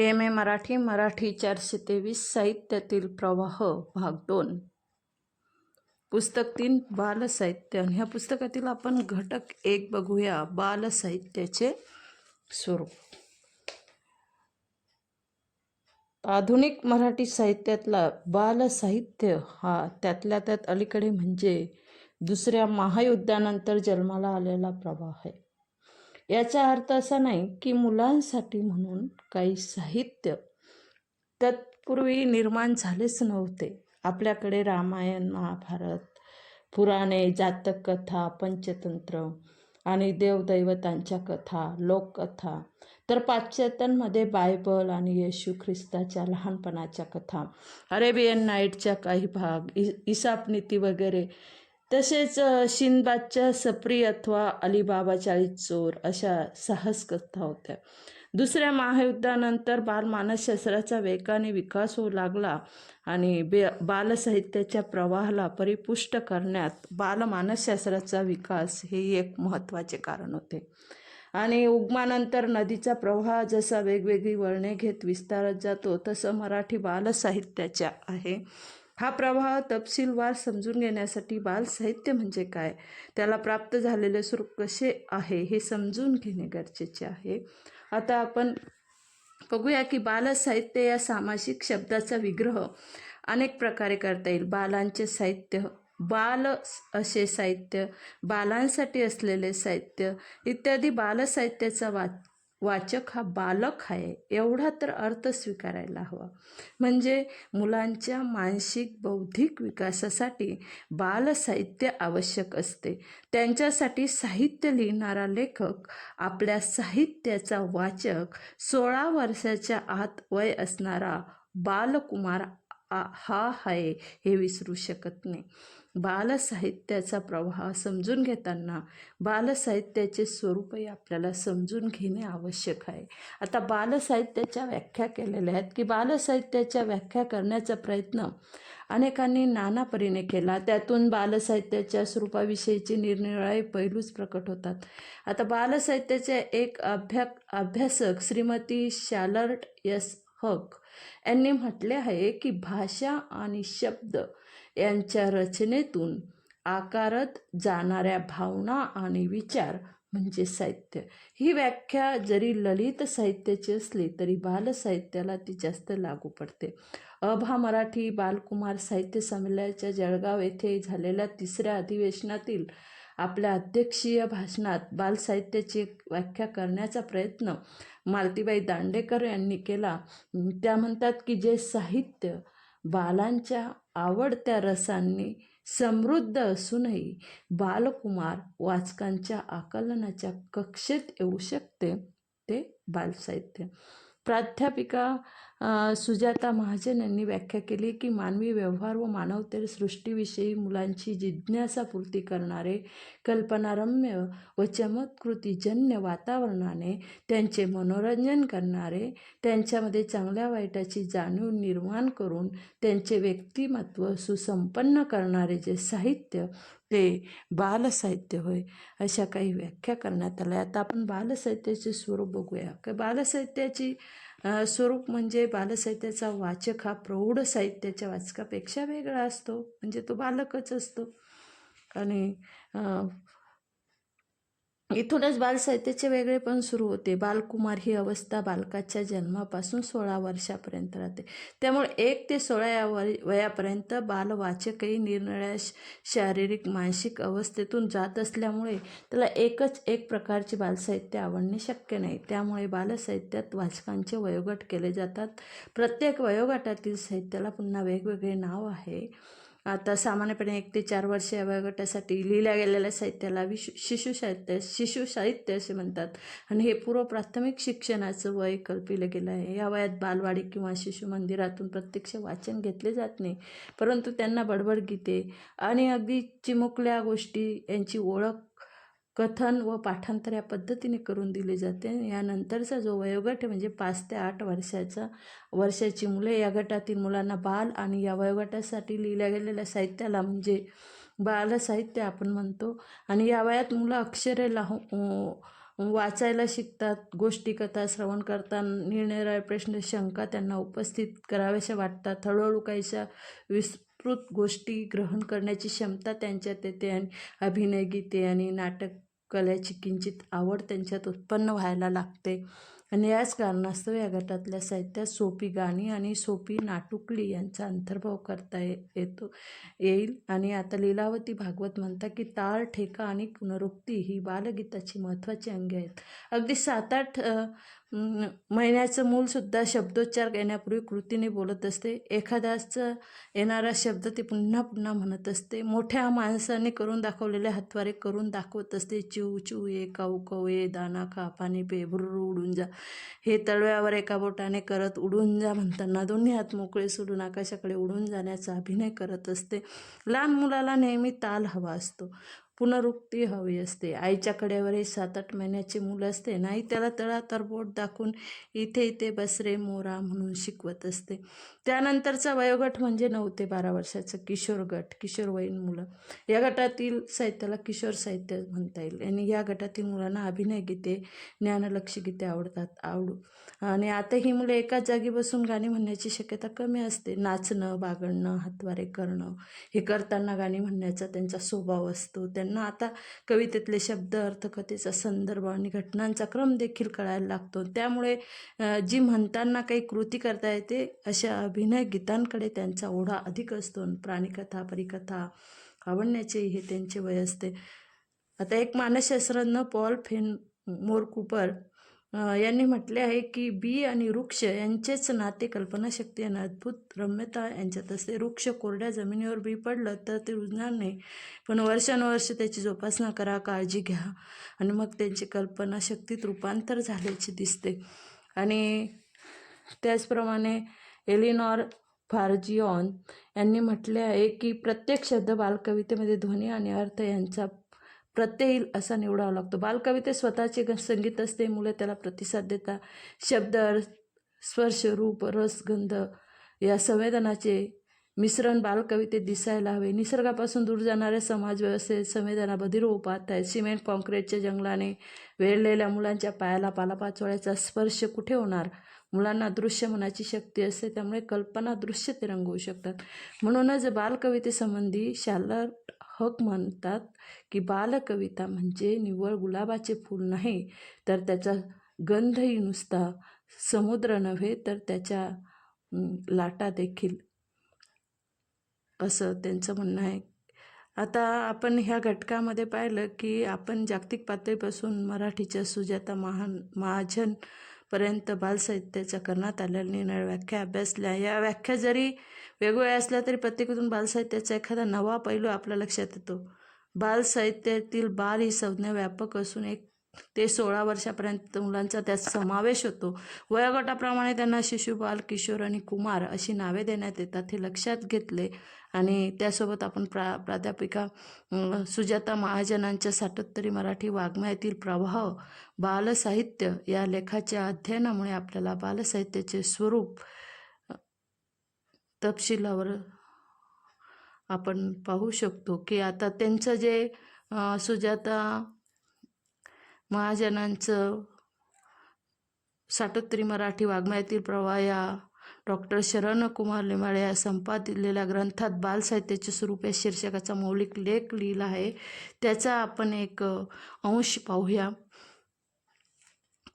M A Marathi Marathi चारशे तेवीस साहित्यातील प्रवाह भाग दोन. पुस्तक तीन बालसाहित्य आणि ह्या पुस्तकातील आपण घटक एक बघूया बालसाहित्याचे स्वरूप. आधुनिक मराठी साहित्यातला बालसाहित्य हा त्यातल्या त्यात अलीकडे म्हणजे दुसऱ्या महायुद्धानंतर जन्माला आलेला प्रवाह आहे. याचा अर्थ असा नाही की मुलांसाठी म्हणून काही साहित्य तत्पूर्वी निर्माण झालेच नव्हते. आपल्याकडे रामायण महाभारत पुराणे जातक कथा पंचतंत्र आणि देवदैवतांच्या कथा लोककथा तर पाश्चात्यांमध्ये बायबल आणि येशू ख्रिस्ताच्या लहानपणाच्या कथा अरेबियन नाईटच्या काही भाग इ इसापनीती वगैरे तसेच अ, शिंदबादच्या सप्री अथवा अलिबाबा चाळीस चोर अशा साहस कथा होत्या. दुसऱ्या महायुद्धानंतर बालमानसशास्त्राचा वेगाने विकास होऊ लागला आणि बे बालसाहित्याच्या प्रवाहाला परिपुष्ट करण्यात बालमानसशास्त्राचा विकास हे एक महत्त्वाचे कारण होते. आणि उगमानंतर नदीचा प्रवाह जसा वेगवेगळी वळणे घेत विस्तारत जातो तसं मराठी बालसाहित्याच्या आहे. हा प्रवाह तपशीलवार समजून घेण्यासाठी बालसाहित्य म्हणजे काय? त्याला प्राप्त झालेले स्वरूप कसे आहे हे समजून घेणे गरजेचे आहे. आता आपण बघूया की बालसाहित्य या सामासिक शब्दाचा विग्रह अनेक प्रकारे करता येईल. बालांचे साहित्य बाल असे साहित्य बालांसाठी असलेले साहित्य इत्यादी बालसाहित्याचा वा वाचक हा बालक आहे एवढा तर अर्थ स्वीकारायला हवा. म्हणजे मुलांच्या मानसिक बौद्धिक विकासासाठी बालसाहित्य आवश्यक असते. त्यांच्यासाठी साहित्य लिहिणारा लेखक आपल्या साहित्याचा वाचक सोळा वर्षाच्या आत वय असणारा बालकुमार हा आहे हे विसरू शकत नाही. बालसाहित्याचा प्रवाह समजून घेताना बालसाहित्याचे स्वरूपही आपल्याला समजून घेणे आवश्यक आहे. आता बालसाहित्याच्या व्याख्या केलेल्या आहेत की बालसाहित्याच्या व्याख्या करण्याचा प्रयत्न अनेकांनी नाना परीने केला. त्यातून बालसाहित्याच्या स्वरूपाविषयीचे निरनिराळे पैलूच प्रकट होतात. आता बालसाहित्याचे एक अभ्या अभ्यासक श्रीमती शॅलर्ट एस. हक यांनी म्हटले आहे की भाषा आणि शब्द यांच्या रचनेतून आकारत जाणाऱ्या भावना आणि विचार म्हणजे साहित्य. ही व्याख्या जरी ललित साहित्याची असली तरी बालसाहित्याला ती जास्त लागू पडते. अभा मराठी बालकुमार साहित्य संमेलनाच्या जळगाव येथे झालेल्या तिसऱ्या अधिवेशनातील आपल्या अध्यक्षीय भाषणात बालसाहित्याची व्याख्या करण्याचा प्रयत्न मालतीबाई दांडेकर यांनी केला. त्या म्हणतात की जे साहित्य बालांच्या आवडत्या रसांनी समृद्ध असूनही बालकुमार वाचकांच्या आकलनाच्या कक्षेत येऊ शकते ते बालसाहित्य. प्राध्यापिका सुजाता महाजन यांनी व्याख्या केली की मानवी व्यवहार व मानवतेर सृष्टीविषयी मुलांची जिज्ञासापूर्ती करणारे कल्पनारम्य व चमत्कृतीजन्य वातावरणाने त्यांचे मनोरंजन करणारे त्यांच्यामध्ये चांगल्या वाईटाची जाणीव निर्माण करून त्यांचे व्यक्तिमत्व सुसंपन्न करणारे जे साहित्य ते बालसाहित्य होय अशा काही व्याख्या करण्यात आल्या. आता आपण बालसाहित्याचे स्वरूप बघूया. का बालसाहित्याची स्वरूप म्हणजे बालसाहित्याचा वाचक हा प्रौढ साहित्याच्या वाचकापेक्षा वेगळा असतो. म्हणजे तो बालकच असतो. आणि इथूनच बालसाहित्याचे वेगळेपण सुरू होते. बालकुमार ही अवस्था बालकाच्या जन्मापासून सोळा वर्षापर्यंत राहते. त्यामुळे एक ते सोळा या वयापर्यंत बालवाचकही निरनिळ्या श- शारीरिक मानसिक अवस्थेतून जात असल्यामुळे त्याला एकच एक प्रकारचे बालसाहित्य आवडणे शक्य नाही. त्यामुळे बालसाहित्यात वाचकांचे वयोगट केले जातात. प्रत्येक वयोगटातील साहित्याला पुन्हा वेगवेगळे नाव आहे. आता सामान्यपणे एक ते चार वर्ष या वयोगटासाठी लिहिल्या गेलेल्या साहित्याला विशु शिशु साहित्य शिशु साहित्य असे म्हणतात. आणि हे पूर्व प्राथमिक शिक्षणाचं वय कल्पिलं गेलं आहे. या वयात बालवाडी किंवा शिशु मंदिरातून प्रत्यक्ष वाचन घेतले जात नाही. परंतु त्यांना बडबड गीते आणि अगदी चिमुकल्या गोष्टी यांची ओळख कथन व पाठांतर या पद्धतीने करून दिले जाते. यानंतरचा जो वयोगट आहे म्हणजे पाच ते आठ वर्षाचा वर्षाची मुले या गटातील मुलांना बाल आणि या वयोगटासाठी लिहिल्या गेलेल्या साहित्याला म्हणजे बालसाहित्य आपण म्हणतो. आणि या वयात मुलं अक्षरे लावू वाचायला शिकतात गोष्टी कथा श्रवण करताना निरनिराळे प्रश्न शंका त्यांना उपस्थित कराव्याशा वाटतात. हळूहळू काहीशा विस्तृत गोष्टी ग्रहण करण्याची क्षमता त्यांच्यात येते आणि अभिनय गीते आणि नाटक कलेची किंचित आवड त्यांच्यात उत्पन्न व्हायला लागते. आणि याच कारणास्तव या गटातल्या साहित्यात सोपी गाणी आणि सोपी नाटुकली यांचा अंतर्भाव करता ये येतो येईल. आणि आता लीलावती भागवत म्हणतात की ताळ ठेका आणि पुनरुक्ती ही बालगीताची महत्त्वाची अंगे आहेत. अगदी सात आठ महिन्याचं मूलसुद्धा शब्दोच्चार येण्यापूर्वी कृतीने बोलत असते. एखाद्याचं येणारा शब्द ते पुन्हा पुन्हा म्हणत असते. मोठ्या माणसाने करून दाखवलेले हातवारे करून दाखवत असते. चिव चिव ये काऊ काऊ ये दाना खा पाणी पे भुरू उडून जा. हे तळव्यावर एका बोटाने करत उडून जा म्हणताना दोन्ही हात मोकळे सोडून आकाशाकडे उडून जाण्याचा अभिनय करत असते. लहान मुलाला नेहमी ताल हवा असतो. पुनरुक्ती हवी असते. आईच्या कड्यावर हे सात आठ महिन्याचे मुलं असते नाही त्याला तळा तर बोट दाखवून इथे इथे बसरे मोरा म्हणून शिकवत असते. त्यानंतरचा वयोगट म्हणजे नऊ ते बारा वर्षाचं किशोर गट किशोरवयीन मुलं. या गटातील साहित्याला किशोर साहित्य म्हणता येईल आणि या गटातील मुलांना अभिनय गीते ज्ञानलक्ष गीते आवडतात आवडू. आणि आता ही मुलं एकाच जागी बसून गाणी म्हणण्याची शक्यता कमी असते. नाचणं बागडणं हातवारे करणं हे करताना गाणी म्हणण्याचा त्यांचा स्वभाव असतो. त्यांना आता कवितेतले शब्द अर्थकथेचा संदर्भ आणि घटनांचा क्रम देखील कळायला लागतो. त्यामुळे जी म्हणताना काही कृती करता येते अशा अभिनय गीतांकडे त्यांचा ओढा अधिक असतो प्राणिकथा परिकथा आवडण्याचे हे त्यांचे वय असते. आता एक मानसशास्त्रज्ञ पॉल फेन मोर कुपर यांनी म्हटले आहे की बी आणि वृक्ष यांचेच नाते कल्पनाशक्ती आणि अद्भुत रम्यता यांच्यात असते. वृक्ष कोरड्या जमिनीवर बी पडलं तर ते रुजणार नाही. पण वर्षानुवर्ष त्याची जोपासना करा काळजी घ्या आणि मग त्यांची कल्पनाशक्तीत रूपांतर झाल्याचे दिसते. आणि त्याचप्रमाणे एलिनॉर फार्जिऑन यांनी म्हटले आहे की प्रत्येक शब्द बालकवितेमध्ये ध्वनी आणि अर्थ यांचा प्रत्यय येईल असा निवडावा लागतो. बालकविते स्वतःचे ग- संगीत असते मुलं त्याला प्रतिसाद देतात शब्द स्पर्श रूप रस गंध या संवेदनाचे मिश्रण बालकवितेत दिसायला हवे. निसर्गापासून दूर जाणाऱ्या समाजव्यवस्थेत संवेदना बधिर उपात आहेत सिमेंट कॉन्क्रीटच्या जंगलाने वेढलेल्या मुलांच्या पायाला पालापाचोळ्याचा स्पर्श कुठे होणार? मुलांना दृश्य मनाची शक्ती असते त्यामुळे कल्पना दृश्य ते रंगवू शकतात. म्हणूनच बालकवितेसंबंधी शालर हक म्हणतात की बालकविता म्हणजे निव्वळ गुलाबाचे फूल नाही तर त्याचा गंधही नुसता समुद्र नव्हे तर त्याच्या लाटा देखील असं त्यांचं म्हणणं आहे. आता आपण ह्या घटकामध्ये पाहिलं की आपण जागतिक पातळीपासून मराठीच्या सुजाता महान महाजन पर्यंत बालसाहित्याच्या करण्यात आलेल्या निर्णय व्याख्या अभ्यासल्या. या व्याख्या जरी वेगवेगळ्या असल्या तरी प्रत्येकातून बालसाहित्याचा एखादा नवा पैलू आपल्या लक्षात येतो. बालसाहित्यातील बाल ही संज्ञा व्यापक असून एक ते सोळा वर्षापर्यंत मुलांचा त्यात समावेश होतो. वयोगटाप्रमाणे त्यांना शिशुबाल किशोर आणि कुमार अशी नावे देण्यात येतात हे लक्षात घेतले आणि त्यासोबत आपण प्रा प्राध्यापिका सुजाता महाजनांच्या सातत्तरी मराठी वाङ्मयातील प्रभाव बालसाहित्य या लेखाच्या अध्ययनामुळे आपल्याला बालसाहित्याचे स्वरूप तपशिलावर आपण पाहू शकतो की आता त्यांचं जे सुजाता महाजनांचं साठोत्तरी मराठी वाङ्मयातील प्रवाह या डॉक्टर शरणकुमार लिमाळे या संपादिलेल्या ग्रंथात बालसाहित्याचे स्वरूप या शीर्षकाचा मौलिक लेख लिहिला आहे. त्याचा आपण एक अंश पाहूया.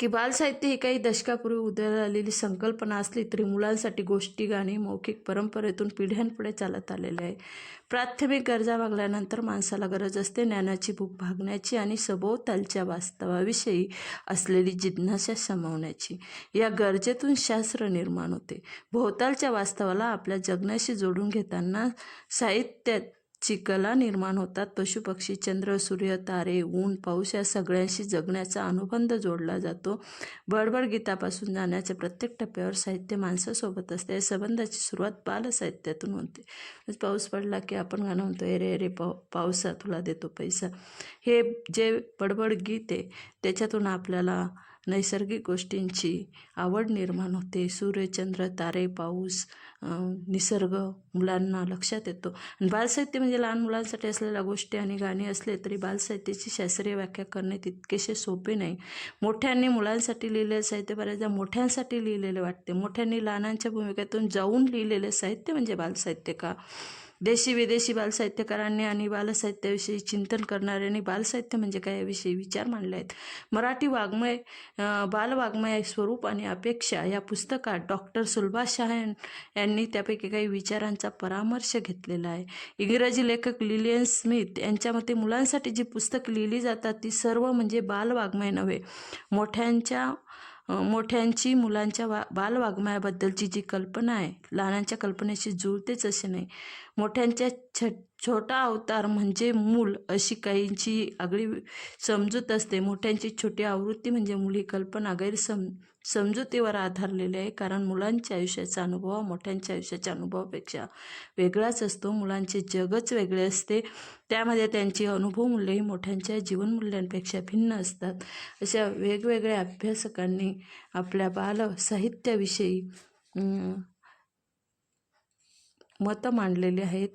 की बालसाहित्य ही काही दशकापूर्वी उदयाला आलेली संकल्पना असली तरी मुलांसाठी गोष्टी गाणी मौखिक परंपरेतून पिढ्यांपुढे चालत आलेले आहे. प्राथमिक गरजा भागल्यानंतर माणसाला गरज असते ज्ञानाची भूक भागण्याची आणि सभोवतालच्या वास्तवाविषयी असलेली जिज्ञासा समवण्याची या गरजेतून शास्त्र निर्माण होते. भोवतालच्या वास्तवाला आपल्या जगण्याशी जोडून घेताना साहित्यात कला निर्माण होतात. पशुपक्षी चंद्र सूर्य तारे ऊन पाऊस या सगळ्यांशी जगण्याचा अनुबंध जोडला जातो. बडबड गीतापासून जाण्याच्या प्रत्येक टप्प्यावर साहित्य माणसासोबत असते. या संबंधाची सुरुवात बालसाहित्यातून होते. पाऊस पडला की आपण गाणं म्हणतो अरे अरे पाऊ पावसा तुला देतो पैसा. हे जे बडबड गीत आहे त्याच्यातून आपल्याला नैसर्गिक गोष्टींची आवड निर्माण होते. सूर्यचंद्र तारे पाऊस निसर्ग मुलांना लक्षात येतो. आणि बालसाहित्य म्हणजे लहान मुलांसाठी असलेल्या गोष्टी आणि गाणी असले तरी बालसाहित्याची शास्त्रीय व्याख्या करणे तितकेसे सोपे नाही. मोठ्यांनी मुलांसाठी लिहिलेले साहित्य बऱ्याचदा मोठ्यांसाठी लिहिलेले वाटते. मोठ्यांनी लहानांच्या भूमिकेतून जाऊन लिहिलेले साहित्य म्हणजे बालसाहित्य का? देशी विदेशी बालसाहित्यकारांनी आणि बालसाहित्याविषयी चिंतन करणाऱ्यांनी बालसाहित्य म्हणजे काय याविषयी विचार मांडले आहेत. मराठी वाङ्मय बालवाङ्मय स्वरूप आणि अपेक्षा या पुस्तकात डॉक्टर सुलभा शाह यांनी त्यापैकी काही विचारांचा परामर्श घेतलेला आहे. इंग्रजी लेखक लिलियन स्मिथ यांच्या मते मुलांसाठी जी पुस्तकं लिहिली जातात ती सर्व म्हणजे बालवाङ्मय नव्हे. मोठ्यांच्या मोठ्यांची मुलांच्या वा बालवाङ्मयाबद्दलची जी कल्पना आहे लहानांच्या कल्पनेशी जुळतेच असे नाही. मोठ्यांच्या छट छोटा अवतार म्हणजे मूल अशी काहींची आगळी समजूत असते. मोठ्यांची छोटी आवृत्ती म्हणजे मुली कल्पना गैरसम समजुतीवर आधारलेली आहे. कारण मुलांच्या आयुष्याचा अनुभव हा मोठ्यांच्या आयुष्याच्या अनुभवापेक्षा वेगळाच असतो. मुलांचे जगच वेगळे असते. त्यामध्ये त्यांची अनुभवमूल्यही मोठ्यांच्या जीवनमूल्यांपेक्षा भिन्न असतात. अशा वेगवेगळ्या अभ्यासकांनी आपल्या बाल साहित्याविषयी मतं मांडलेली आहेत.